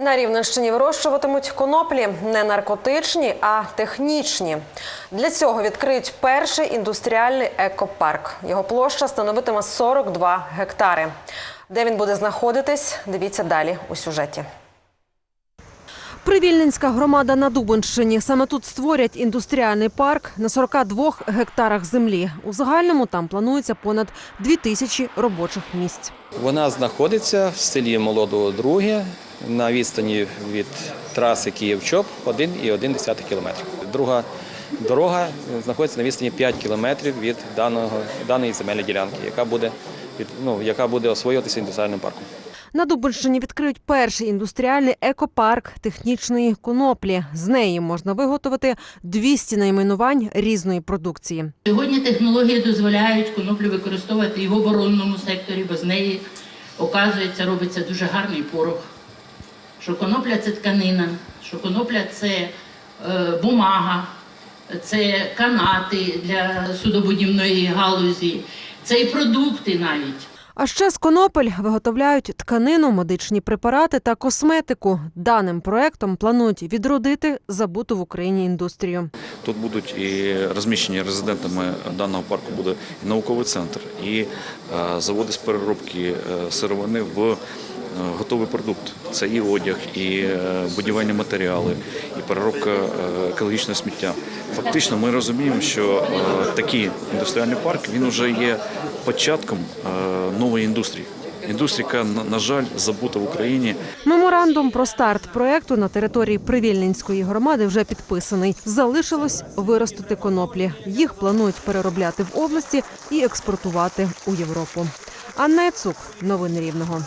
На Рівненщині вирощуватимуть коноплі не наркотичні, а технічні. Для цього відкриють перший індустріальний екопарк. Його площа становитиме 42 гектари. Де він буде знаходитись, дивіться далі у сюжеті. Привільненська громада на Дубинщині. Саме тут створять індустріальний парк на 42 гектарах землі. У загальному там планується понад 2 тисячі робочих місць. Вона знаходиться в селі Молодого Друге на відстані від траси Київ-Чоп 1,1 кілометрів. Друга дорога знаходиться на відстані 5 кілометрів від даного, даної земельної ділянки, яка буде, ну, яка буде освоюватися індустріальним парком. На Дубинщині відкриють перший індустріальний екопарк технічної коноплі. З неї можна виготовити 200 найменувань різної продукції. Сьогодні технології дозволяють коноплю використовувати і в оборонному секторі, бо з неї, оказується, робиться дуже гарний порох. Що конопля це тканина, що конопля це е, бумага, це канати для судобудівної галузі, це і продукти навіть. А ще з конопель виготовляють тканину, медичні препарати та косметику. Даним проектом планують відродити забуту в Україні індустрію. Тут будуть і розміщені резидентами даного парку буде і науковий центр, і е, заводи з переробки е, сировини в готовий продукт. Це і одяг, і е, будівельні матеріали, і переробка е, екологічного сміття. Фактично, ми розуміємо, що е, такий індустріальний парк він вже є початком нової індустрії. Індустрія, яка, на жаль, забута в Україні. Меморандум про старт проекту на території Привільненської громади вже підписаний. Залишилось виростити коноплі. Їх планують переробляти в області і експортувати у Європу. Анна Яцук, новини Рівного.